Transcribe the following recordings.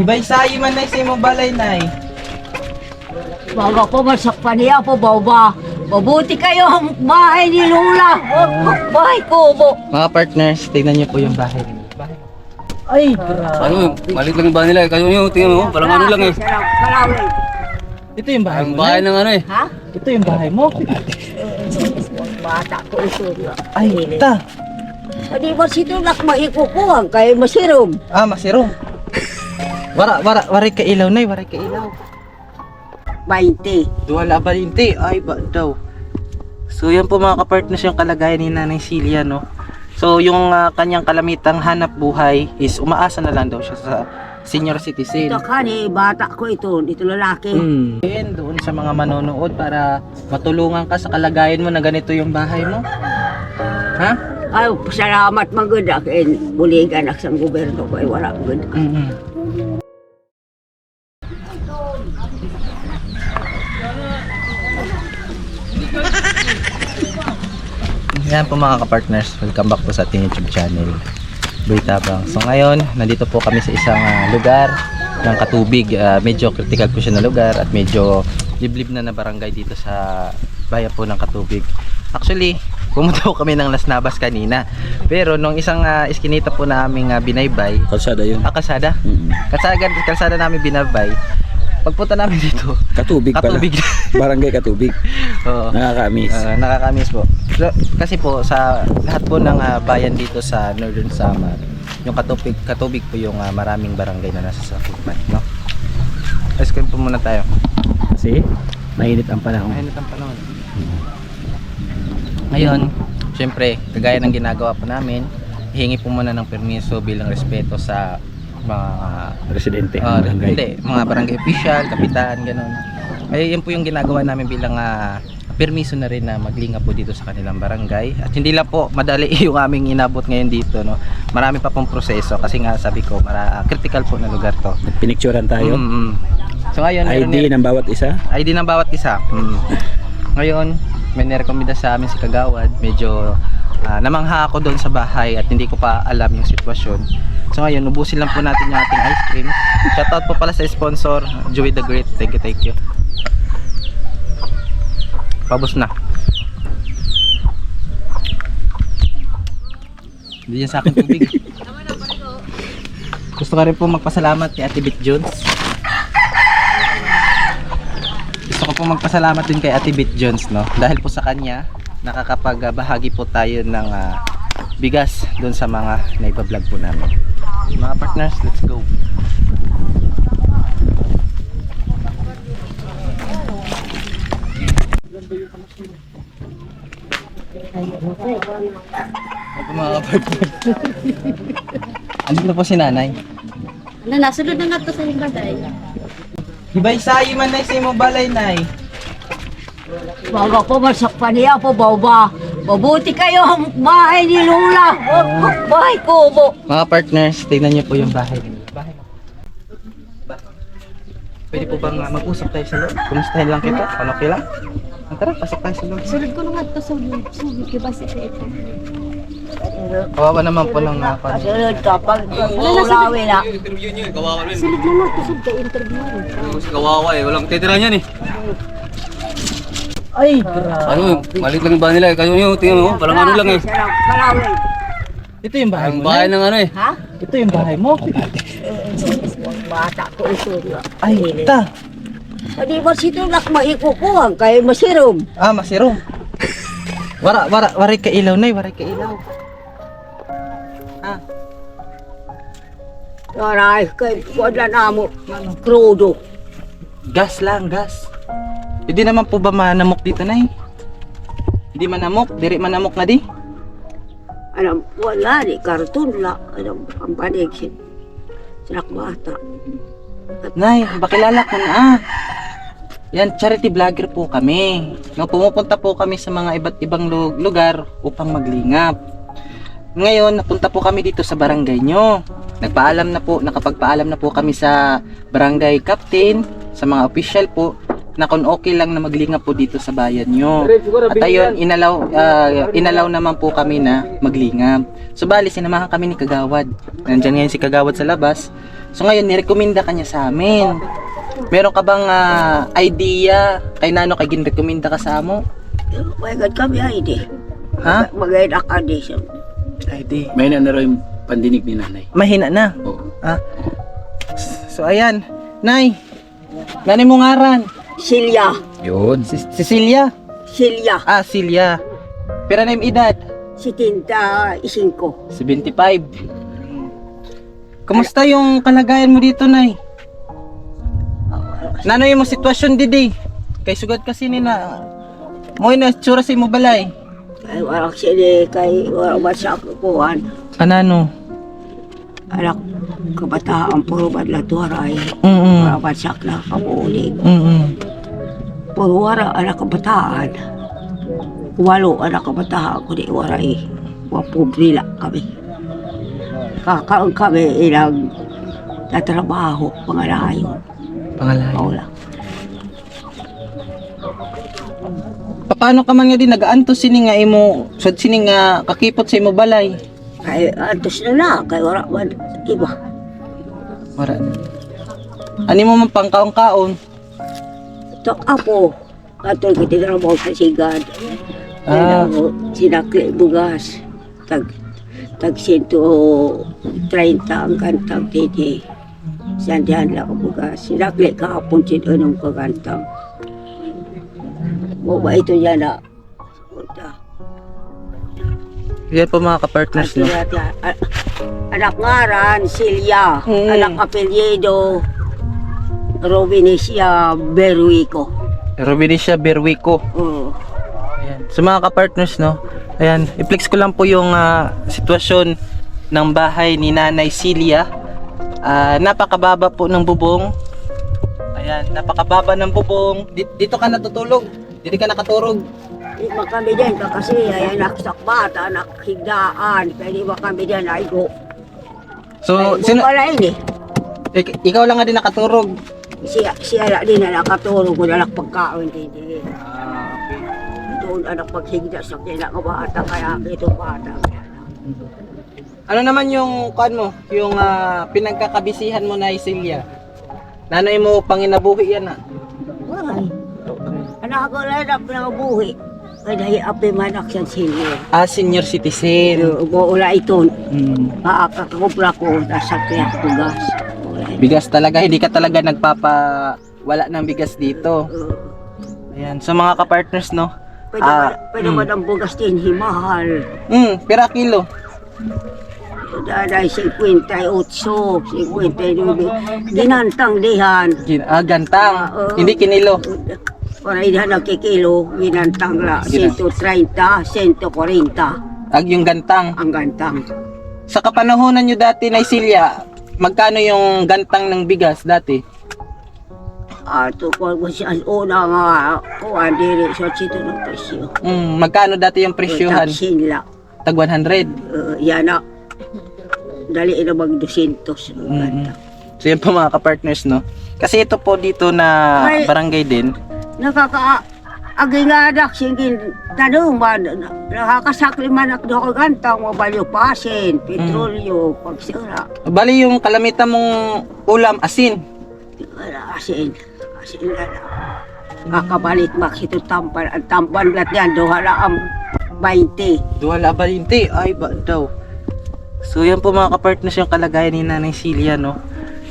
Hibay sayo man na sa imong balay nay. Baga po masakpan niya po baba. Mabuti kayo ang bahay ni Lula. Bahay ko po. Mga partners, tignan niyo po yung bahay. Ay, Ano, malit lang yung bahay nila. Kayo nyo, tingnan mo, parang ano lang eh. Ito yung bahay Ang mo. bahay Nay. ng ano eh. Ha? Ito yung bahay mo. Bata ko ito. Ay, ta. Hindi ba si Tulak maikukuhan kay masirom? Ah, masirong. Wara, wara, waray ka ilaw nay, waray ka ilaw. 20. Duwala balinti. Ay, ba daw. So, yan po mga kapartners yung kalagayan ni Nanay Celia, no? So, yung ah, kanyang kalamitang hanap buhay is umaasa na lang daw siya sa senior citizen. Ito ka ni bata ko ito, dito lalaki. Mm. Then, doon sa mga manonood para matulungan ka sa kalagayan mo na ganito yung bahay mo. Ha? Ay, salamat magod akin. Bulig anak sa gobyerno ko ay wala good. Mm-mm. Yan po mga kapartners, welcome back po sa ating YouTube channel. Boy Tabang. So ngayon, nandito po kami sa isang ah, lugar ng Katubig. Ah, medyo critical po siya na lugar at medyo liblib na na barangay dito sa bayan po ng Katubig. Actually, pumunta po kami ng Las Navas kanina. Pero nung isang ah, iskinita po naming ah, binaybay, Kalsada yun. ah, kalsada, Mm. kalsada, kalsada namin binabay, pagpunta namin dito, Katubig pala. Katubig. Barangay Katubig. Oo. Nakakamiss. Ah, nakakamiss po. So, kasi po sa lahat po ng ah, bayan dito sa Northern Samar, yung Katubig, Katubig po yung ah, maraming barangay na nasa sakupan, no? Let's po muna tayo. Kasi mainit ang panahon. Mainit ang panahon. Ngayon, syempre, kagaya ng ginagawa po namin, hingi po muna ng permiso bilang respeto sa mga Residente. Ah, ng barangay. hindi, mga barangay official, kapitan, ganun. Ay, yun po yung ginagawa namin bilang ah, permiso na rin na maglinga po dito sa kanilang barangay. At hindi lang po madali yung aming inabot ngayon dito, no. Marami pa pong proseso kasi nga sabi ko, mara, critical po na lugar to. Pinicturean tayo. Mm, mm. So ngayon, ID ng bawat isa. ID ng bawat isa. Mm. Ngayon, may nirekomenda sa amin si Kagawad. Medyo ah, namangha ako doon sa bahay at hindi ko pa alam yung sitwasyon. So ngayon, ubusin lang po natin yung ating ice cream. Shoutout po pala sa sponsor, Joey the Great. Thank you, thank you. Pabos na. Hindi yan sa akin tubig. Gusto ko rin po magpasalamat kay Ate Bit Jones. Gusto ko po magpasalamat din kay Ate Bit Jones no dahil po sa kanya nakakapagbahagi po tayo ng ah, bigas doon sa mga naiba-vlog po namin. Mga partners, let's go. Ako mga partners. Andito na po si nanay. Ano, nasunod na nga to sa yung baday. Hibay sayo man na sa imong balay nay. Baga po masakpan niya po baba. Mabuti kayo ang bahay ni Lula. Bahay ko po. Mga partners, tignan niyo po yung bahay. Bahay mo. Pwede po bang uh, mag-usap tayo sa loob? Kumustahin lang kita? Ano okay lang? Ah, Tara, pasok tayo sa loob. Sunod ko na nga to sa sunod ko ba si ito. Kawawa naman po ng uh, pan- Kasunod kapag ulawin na. Interview nyo eh, kawawa rin. Sunod na nga to sa ka interview. Kawawa eh, walang titira niyan eh. Ay, Ano, malit lang yung bahay nila eh. Kayo nyo, tingnan mo, parang ano lang eh. Kalawin. Ito yung bahay Ang mo. bahay Nay. ng ano eh. Ha? Ito yung bahay mo. Bata ko ito. Ay, ta. Hindi ba si Tulak maikukuhan kay masirom? Ah, masirong. Wara, wara, waray ka ilaw nay, waray ka ilaw. Ah, Aray, kay wala na mo. Krudo. gas lang, gas. Hindi naman po ba manamok dito nay? Hindi manamok, diri manamok na di. Alam, wala ni karton la. Alam, ang panig si Sinak bata. Nay, bakilala ko na ah. Yan, charity vlogger po kami. No, pumupunta po kami sa mga iba't ibang lu- lugar upang maglingap. Ngayon, napunta po kami dito sa barangay nyo. Nagpaalam na po, nakapagpaalam na po kami sa barangay captain, sa mga official po, na kung okay lang na maglingap po dito sa bayan nyo. At ayun, inalaw, ah, inalaw naman po kami na maglingap. So bali, sinamahan kami ni Kagawad. Nandyan ngayon si Kagawad sa labas. So ngayon, nirekomenda ka niya sa amin. Meron ka bang ah, idea kay nano kay ginrekomenda ka sa amo? Magad kami ay di. Ha? Magad ka di. siya. Idea. May na na raw yung pandinig ni nanay. Mahina na. Oo. So ayan, Nay. Nani mo ngaran? Silya. Yun. Si Cecilia. Silya. Ah, Celia. Pero na yung edad? Si Tinta Isingko. 75. Kumusta yung kalagayan mo dito, Nay? Nano yung mga sitwasyon didi? Kay sugad kasi ni na mo na tsura sa imo balay. Ay, warak siya di kay warak ba sa kukuhan. Anano? Anak kabataan puro badla tuwaray. Mm. Warak ba sa na kamuulig. Mm. Warak anak kabataan. Walo anak kabataan ko di waray. Wapubrila kami. Kakaon kami ilang tatrabaho pangalayo. Pangalan. Wala. Paano ka man nga din nagaanto sini nga imo sud sini nga kakipot sa imo balay? Kay antos na na. Kay warak ba iba. Wala. Ani mo man pangkaon-kaon? Tok apo. Katol kititrabaho sa sigad. Ah. Ah. Sinakli bugas. Tag tag 130 ang kantang titi. Sandihan lang ang bugas. Sinakli kahapon sin anong kagantang. Mo ba ito yan na? Punta. Yan po mga kapartners no. Anak ngaran, Silya. Mm. Anak apelyido, Robinesia Berwico. Robinisha Berwico. Oh. Ayan. So mga kapartners no. Ayan, i-flex ko lang po yung ah, sitwasyon ng bahay ni Nanay Celia. Ah, napakababa po ng bubong. Ayan, napakababa ng bubong. Di- Dito ka natutulog. Dito ka nakaturog. Di ba kami din kasi ay naksak bata, nakhigdaan. Kaya di ba kami din ay go. So, ay, sino, wala ini. ik- ikaw lang nga din nakaturog. Siya, siya na din na nakatulog ko na pagkaon din. Ah, okay. Doon anak paghigda sa kinakabata kaya ito bata. Ano naman yung kuan mo, yung ah, pinagkakabisihan mo na Celia? Nanay mo panginabuhi yan ah. Wala. Anak ko lang na pinabuhi. Kaya dahil api manak sa senior. Ah, senior citizen. Wala ito. Mm. Makakakubra ko sa kaya tugas. Bigas talaga, hindi ka talaga nagpapa wala ng bigas dito. Uh, Ayan, so mga kapartners no. Pwede, Ah, pwede mm. ba ng bugas din himahal? Mm, pera kilo. Daday 58, 59. Ginantang dihan. Gin ah, gantang. Ah, oo. Hindi kinilo. Para dihan nagkikilo, ginantang la. Gina- 130, 140 Ag yung gantang. ang gantang. Sa kapanahonan nyo dati na Silya, magkano yung gantang ng bigas dati? Ato ko ko siya una nga kuan diri sa sito ng presyo. Mm, magkano dati yung presyuhan? Taksin la. Tag 100. Uh, yan na. Dali na mag 200 ang Mm. gantang. So yan po mga kapartners no. Kasi ito po dito na Ay. barangay din. Nakaka agi nga anak singin tanong man nakakasakli man ako ako gantang mabalyo pasin petrolyo pagsira Bali yung kalamitan mong ulam asin. asin asin na na kakabalik maksito tampan ang tampan lat yan duha na ang 20 Duwala balinti. Ay, ba daw. So, yan po mga kapartners yung kalagayan ni Nanay Celia, no?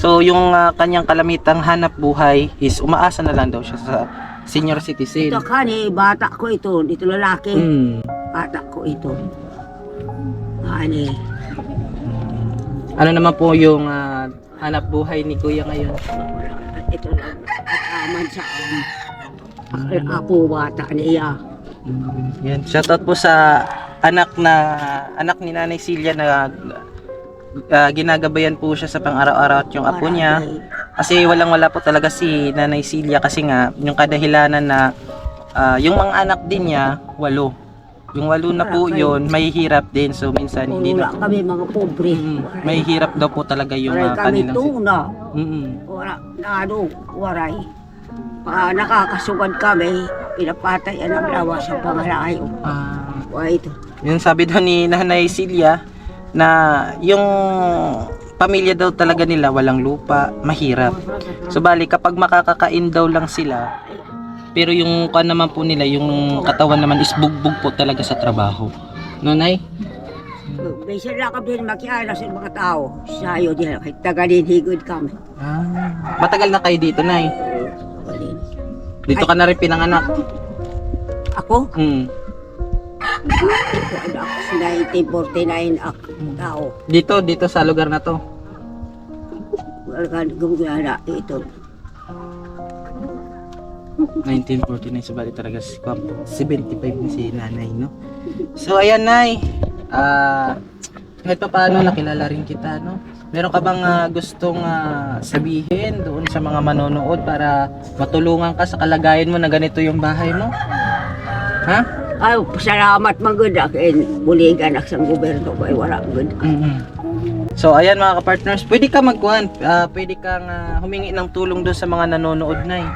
So, yung ah, kanyang kalamitang hanap buhay is umaasa na lang daw siya sa senior citizen. ito kani bata ko ito ito lalaki Mm. bata ko ito ani Ano naman po yung ah, hanap buhay ni Kuya ngayon? ito lang at aman sa apo bata niya Yan. Shoutout po sa anak na anak ni Nanay Celia na ah, ginagabayan po siya sa pang-araw-araw at yung apo niya. Kasi walang wala po talaga si Nanay Celia kasi nga yung kadahilanan na ah, yung mga anak din niya, walo. Yung walo na po yun, may hirap din. So minsan hindi wala na kami mga pobre. Mm, may hirap daw po talaga yung waray ah, kami kanilang tuna. Mm-mm. wala na ano waray. Ah, nakakasugad kami. Pinapatay ang lawa sa pangalayo. Ah, wa ito yun sabi daw ni Nanay Celia na yung pamilya daw talaga nila walang lupa, mahirap. So bali kapag makakakain daw lang sila, pero yung kan naman po nila, yung katawan naman is bugbog po talaga sa trabaho. No, Nay? May sila ka din makiala sa mga tao. Sayo din, kahit tagalin higod kami. Ah, matagal na kayo dito, Nay. Dito ka na rin pinanganak. Ako, Mm. Ano ako sa 1949 ako. Dito, dito sa lugar na to. Wala gumgana ito. 1949, so bali talaga si Kwam. 75 na si nanay, no? So, ayan, Nay. Ah, kahit pa paano, nakilala rin kita, no? Meron ka bang ah, gustong ah, sabihin doon sa mga manonood para matulungan ka sa kalagayan mo na ganito yung bahay mo? Ha? Ay, salamat magod akin. Buligan ako sa gobyerno ko ay wala good. So ayan mga ka-partners, pwede ka magkuhan, ah, pwede kang ah, humingi ng tulong doon sa mga nanonood na eh.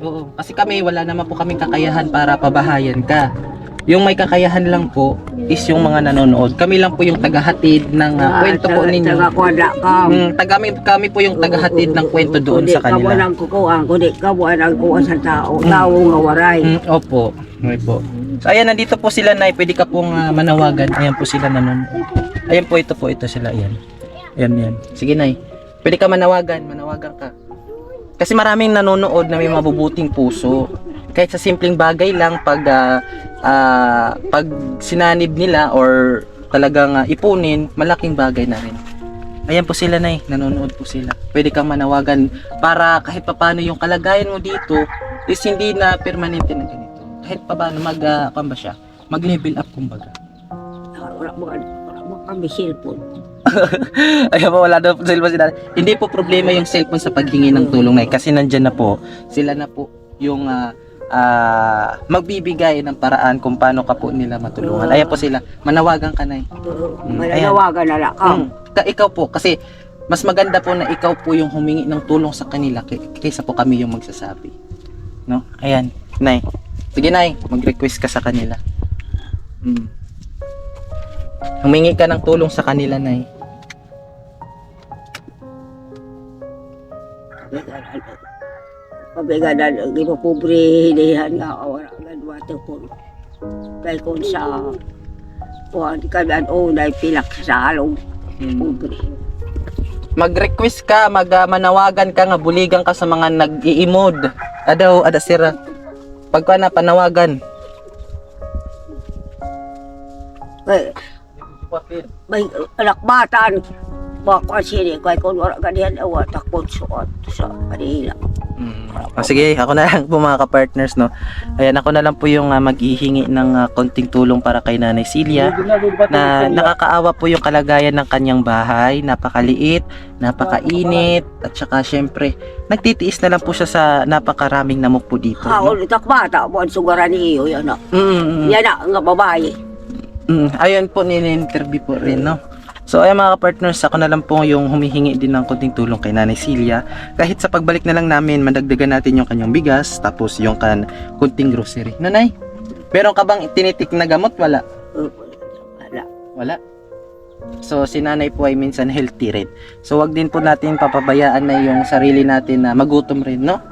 Oo, kasi kami wala naman po kaming kakayahan para pabahayan ka. Yung may kakayahan lang po is yung mga nanonood. Kami lang po yung tagahatid ng ah, kwento po ninyo. Taga kwada ka. Mm, taga kami, kami po yung tagahatid ng kwento doon sa Kundi ka kanila. walang kukuhaan, kundi ka walang kuha sa tao. Tao nga waray. Mm, opo. Okay po. So ayan, nandito po sila na pwede ka pong ah, manawagan. Ayan po sila nanonood. Ayan po, ito po, ito sila. Ayan. Ayan, ayan. Sige, Nay. Pwede ka manawagan. Manawagan ka. Kasi maraming nanonood na may mabubuting puso. Kahit sa simpleng bagay lang, pag, ah, ah, pag sinanib nila or talagang ah, ipunin, malaking bagay na rin. Ayan po sila, Nay. Nanonood po sila. Pwede kang manawagan para kahit papano yung kalagayan mo dito is hindi na permanente na ganito. Kahit paano mag, ano ba siya? Mag-level up kumbaga. Wala mo wala mo kami cellphone. Ayaw po, wala daw po cellphone sila. Hindi po problema yung cellphone sa paghingi ng tulong na kasi nandyan na po. Sila na po yung ah, ah, magbibigay ng paraan kung paano ka po nila matulungan. Ayan po sila. Manawagan ka na Mm, Mananawagan na lang ka. Mm, ka, ikaw po, kasi mas maganda po na ikaw po yung humingi ng tulong sa kanila kay- kaysa po kami yung magsasabi. No? Ayan, Nay. Sige, Nay, mag-request ka sa kanila. Mm. Humingi ka ng tulong sa kanila, Nay. Pabigadan, di mo pobre hilihan nga, wala agad water po. Dahil kung sa kuhan kami o na pilak sa along Mm. pobre. Mag-request ka, mag ah, ka nga buligan ka sa mga nag-iimod. Adaw, ada sira. Pagka na panawagan. Kay, may alakbatan. Baka sini, kay kung wala ganyan, awa, takpon suot sa kanila. Mm. Ah, sige, ako na lang po mga ka-partners, no. Ayan, ako na lang po yung ah, maghihingi ng ah, konting tulong para kay Nanay Celia na nakakaawa po yung kalagayan ng kanyang bahay, napakaliit, napakainit, at saka syempre, nagtitiis na lang po siya sa napakaraming namok po dito. Ha, No? ulit takbata, buwan sugaran ni iyo, yan na. Mm, mm, Yan na, nga babae. mm. Ayun po, nini-interview po rin, no. So, ayan mga ka-partners, ako na lang po yung humihingi din ng konting tulong kay Nanay Celia. Kahit sa pagbalik na lang namin, madagdagan natin yung kanyang bigas, tapos yung kan konting grocery. Nanay, meron ka bang tinitik na gamot? Wala. Wala. Wala. So, si nanay po ay minsan healthy rin. So, wag din po natin papabayaan na yung sarili natin na magutom rin, no?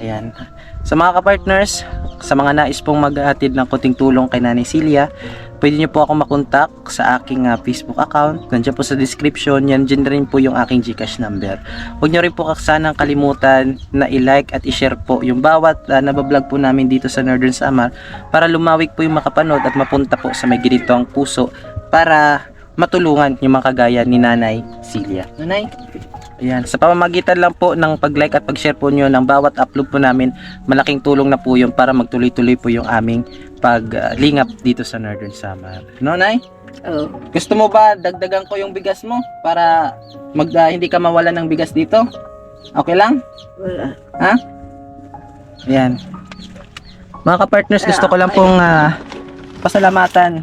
Ayan. Sa mga ka-partners, sa mga nais pong maghatid ng konting tulong kay Nanay Celia, pwede niyo po ako makontak sa aking ah, Facebook account. Nandiyan po sa description, yan dyan rin po yung aking Gcash number. Huwag niyo rin po sanang kalimutan na i-like at i-share po yung bawat uh, nabablog po namin dito sa Northern Samar para lumawig po yung makapanood at mapunta po sa may ginitong puso para matulungan yung mga kagaya ni Nanay Celia. Nanay? Ayan, sa pamamagitan lang po ng pag-like at pag-share po nyo ng bawat upload po namin, malaking tulong na po yun para magtuloy-tuloy po yung aming paglingap dito sa Northern Samar. No, Nay? Uh, Gusto mo ba dagdagan ko yung bigas mo para mag, ah, hindi ka mawala ng bigas dito? Okay lang? wala. Ha? Ayan. Mga ka-partners, gusto ko lang pong ah, pasalamatan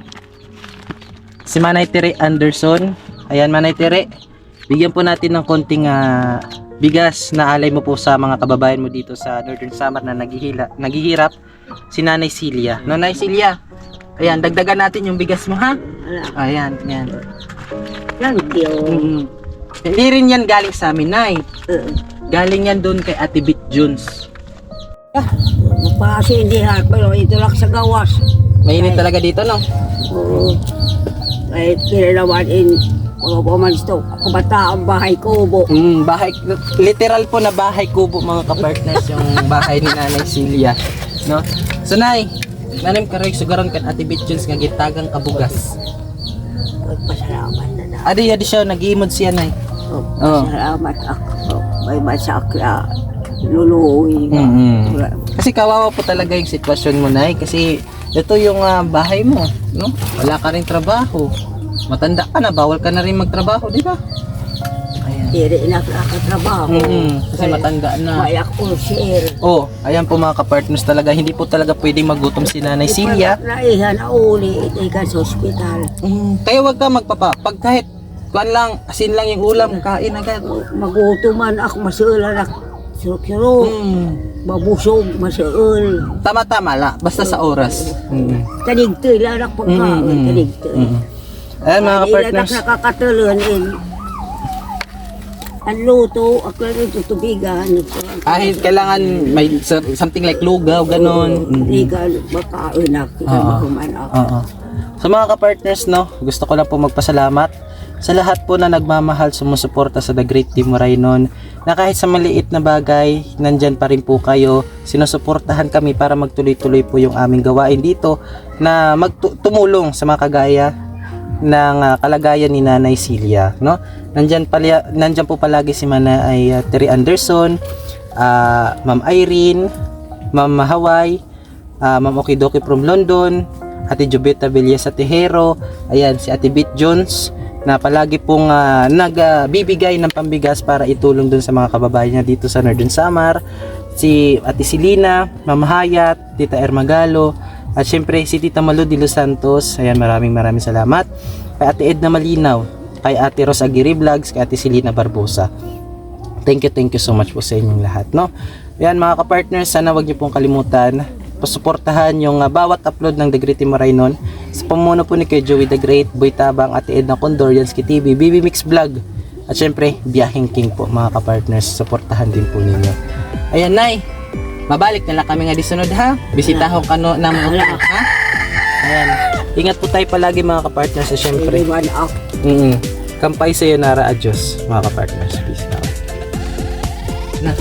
si Manay Tere Anderson. Ayan, Manay Tere. Bigyan po natin ng konting ah, bigas na alay mo po sa mga kababayan mo dito sa Northern Samar na naghihila, naghihirap. Si Nanay Celia. Nanay Celia, ayan, dagdagan natin yung bigas mo ha. Ayan, ayan. Thank you. Mm. Hindi rin yan galing sa amin, Nay. Uh, Galing yan doon kay Ate Bit Jones. Pasindihan, pero ito lang sa gawas. Mainit talaga dito, no? Oo. Kahit kinalaman in mga pamanstok, kabataan bahay ko, bo. Mm, bahay, literal po na bahay kubo mga kapartners yung bahay ni Nanay Celia. No? So, Nay, nanim ka rin sugaron kan Ate Bit Jones nga gitagang kabugas. Pasalamat na na. Adi, adi siya, nag-iimod siya, Nay. Oh, Oo. Salamat ako. May masakla. Luluwi. Mm-hmm. Kasi kawawa po talaga yung sitwasyon mo, Nay. Kasi ito yung ah, bahay mo, no? Wala ka rin trabaho. Matanda ka na, bawal ka na rin magtrabaho, di ba? Ayan. Hindi rin nakakatrabaho. Mm-mm, kasi matanda na. May ako share. Oh, ayan po mga kapartners talaga. Hindi po talaga pwedeng magutom si Nanay Celia. Naihan na uli. Ikan sa ospital. Mm, kaya wag ka magpapa. Pag kahit kuan lang, asin lang yung ulam, kain agad. Magutuman ako masulan ako. Suro-suro. Mm, Mabusog, masuul. tama-tama la, basta sa oras. Mm. Taligtoy lang ako pagkaon. Mm, mm, Taligtoy. Mm. Ayan mga kapartners. Hindi nakakatulon in. Ang luto, ako lang ito tubigan. Kahit kailangan may so- something like lugaw, ganon. Mm. Tubigan, makaon. Oo. Makuman ako. Oo. Sa mga kapartners, no, gusto ko lang po magpasalamat sa lahat po na nagmamahal, sumusuporta sa The Great Team Rainon, na kahit sa maliit na bagay, nandyan pa rin po kayo, sinusuportahan kami para magtuloy-tuloy po yung aming gawain dito na magtumulong sa mga kagaya ng ah, kalagayan ni Nanay Celia, no? Nandyan, pala, nandyan po palagi si Manay uh, Terry Anderson, ah, Ma'am Irene, Ma'am Hawaii, ah, Ma'am Okidoki from London, Ate Jubeta Villesa Tejero, ayan si Ate Bit Jones na palagi pong ah, nagbibigay ng pambigas para itulong dun sa mga kababayan niya dito sa Northern Samar. Si Ate Silina, Ma'am Hayat, Tita Ermagalo, at syempre si Tita Malu de Los Santos. Ayan, maraming maraming salamat. Kay Ate Edna Malinaw, kay Ate Rosa Aguirre Vlogs, kay Ate Silina Barbosa. Thank you, thank you so much po sa inyong lahat, no? Ayan mga kapartners, sana wag niyo pong kalimutan pasuportahan yung ah, bawat upload ng The Great Team Marainon sa pamuno po ni kay Joey The Great, Boy Tabang, Ate Edna Condor, Yansky TV, BB Mix Vlog at syempre, Biyahing King po mga kapartners, suportahan din po ninyo. Ayan, Nay, mabalik na lang kami nga di sunod ha. Bisitahon ka no na mga ha? Ayan. Ingat po tayo palagi mga kapartners at syempre. Ako. Mm Kampay sa Nara Adios mga kapartners. Peace out. Na.